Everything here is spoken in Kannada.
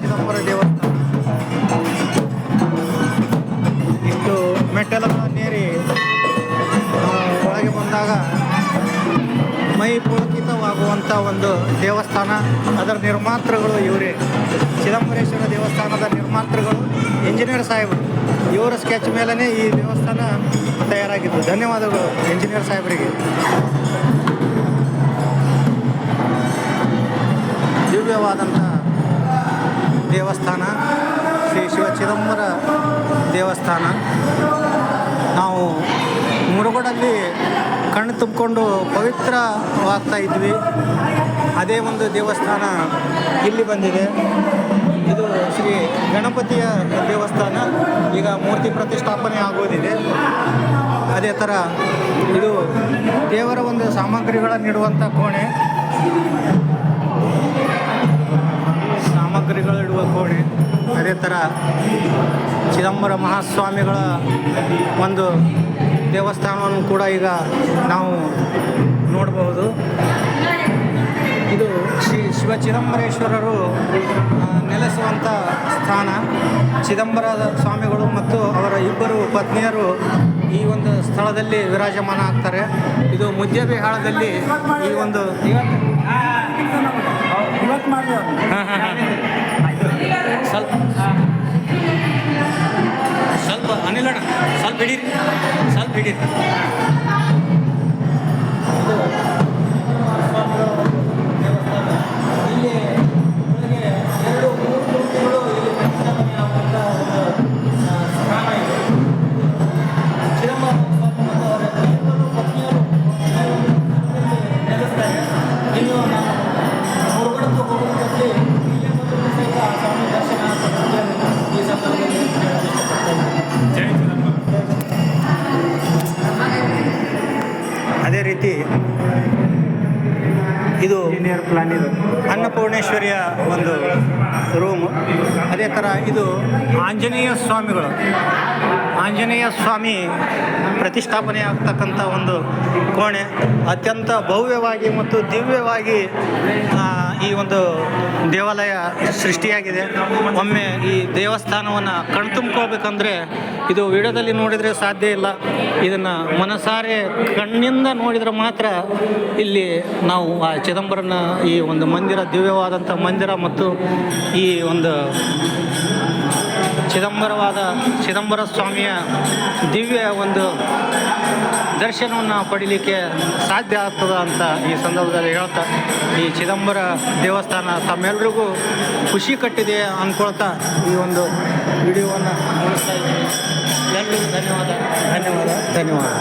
ಚಿದಂಬರ ದೇವಸ್ಥಾನ. ಇಷ್ಟು ಮೆಟ್ಟಲನ್ನು ನೇರಿ ಒಳಗೆ ಬಂದಾಗ ಮೈ ಪುಳಕಿತವಾಗುವಂಥ ಒಂದು ದೇವಸ್ಥಾನ. ಅದರ ನಿರ್ಮಾತೃಗಳು ಇವರೇ. ಚಿದಂಬರೇಶ್ವರ ದೇವಸ್ಥಾನದ ನಿರ್ಮಾತೃಗಳು ಇಂಜಿನಿಯರ್ ಸಾಹೇಬರು. ಇವರ ಸ್ಕೆಚ್ ಮೇಲೇ ಈ ದೇವಸ್ಥಾನ ತಯಾರಾಗಿದ್ದು. ಧನ್ಯವಾದಗಳು ಇಂಜಿನಿಯರ್ ಸಾಹೇಬರಿಗೆ. ದೇವಸ್ಥಾನ, ಶ್ರೀ ಶಿವ ಚಿದಂಬರ ದೇವಸ್ಥಾನ. ನಾವು ಮುರುಗೋಡಲ್ಲಿ ಕಣ್ಣು ತುಂಬಿಕೊಂಡು ಪವಿತ್ರವಾಗ್ತಾ ಇದ್ವಿ. ಅದೇ ಒಂದು ದೇವಸ್ಥಾನ ಇಲ್ಲಿ ಬಂದಿದೆ. ಇದು ಶ್ರೀ ಗಣಪತಿಯ ದೇವಸ್ಥಾನ. ಈಗ ಮೂರ್ತಿ ಪ್ರತಿಷ್ಠಾಪನೆ ಆಗೋದಿದೆ. ಅದೇ ಥರ ಇದು ದೇವರ ಒಂದು ಸಾಮಗ್ರಿಗಳನ್ನಿಡುವಂಥ ಕೋಣೆ. ಚಿದಂಬರ ಮಹಾಸ್ವಾಮಿಗಳ ಒಂದು ದೇವಸ್ಥಾನವನ್ನು ಕೂಡ ಈಗ ನಾವು ನೋಡಬಹುದು. ಇದು ಶ್ರೀ ಶಿವ ಚಿದಂಬರೇಶ್ವರರು ನೆಲೆಸುವಂಥ ಸ್ಥಾನ. ಚಿದಂಬರ ಸ್ವಾಮಿಗಳು ಮತ್ತು ಅವರ ಇಬ್ಬರು ಪತ್ನಿಯರು ಈ ಒಂದು ಸ್ಥಳದಲ್ಲಿ ವಿರಾಜಮಾನ ಆಗ್ತಾರೆ ಇದು ಮುದ್ಯಬಿಹಾಳದಲ್ಲಿ ಈ ಒಂದು ಇವತ್ತು ಸ್ವಲ್ಪ ಹಿಡೀರಿ ಸ್ವಲ್ಪ ಹಿಡೀರಿ. ರೀತಿ ಇದು ಇಂಜಿನಿಯರ್ ಪ್ಲಾನ್ ಇದು. ಅನ್ನಪೂರ್ಣೇಶ್ವರಿಯ ಒಂದು ರೂಮು ಅದೇ ಥರ ಇದು ಆಂಜನೇಯ ಸ್ವಾಮಿಗಳು. ಆಂಜನೇಯ ಸ್ವಾಮಿ ಪ್ರತಿಷ್ಠಾಪನೆ ಆಗ್ತಕ್ಕಂಥ ಒಂದು ಕೋಣೆ. ಅತ್ಯಂತ ಭವ್ಯವಾಗಿ ಮತ್ತು ದಿವ್ಯವಾಗಿ ಆ, ಈ ಒಂದು ದೇವಾಲಯ ಸೃಷ್ಟಿಯಾಗಿದೆ. ಒಮ್ಮೆ ಈ ದೇವಸ್ಥಾನವನ್ನು ಕಣ್ತುಂಬ್ಕೋಬೇಕಂದ್ರೆ ಇದು ವಿಡಿಯೋದಲ್ಲಿ ನೋಡಿದರೆ ಸಾಧ್ಯ ಇಲ್ಲ. ಇದನ್ನು ಮನಸಾರೆ ಕಣ್ಣಿಂದ ನೋಡಿದರೆ ಮಾತ್ರ ಇಲ್ಲಿ ನಾವು ಆ ಚಿದಂಬರನ ಈ ಒಂದು ಮಂದಿರ ದಿವ್ಯವಾದಂಥ ಮಂದಿರ ಮತ್ತು ಈ ಒಂದು ಚಿದಂಬರವಾದ ಚಿದಂಬರ ಸ್ವಾಮಿಯ ದಿವ್ಯ ಒಂದು ದರ್ಶನವನ್ನು ಪಡೀಲಿಕ್ಕೆ ಸಾಧ್ಯ ಆಗ್ತದ ಅಂತ ಈ ಸಂದರ್ಭದಲ್ಲಿ ಹೇಳ್ತಾ ಈ ಚಿದಂಬರ ದೇವಸ್ಥಾನ ತಮ್ಮೆಲ್ರಿಗೂ ಖುಷಿ ಕಟ್ಟಿದೆ ಅಂದ್ಕೊಳ್ತಾ ಈ ಒಂದು ವಿಡಿಯೋವನ್ನು ಮುಗಿಸ್ತಾ ಇದ್ದೀನಿ. ಎಲ್ಲರಿಗೂ ಧನ್ಯವಾದ. ಧನ್ಯವಾದ. ಧನ್ಯವಾದ.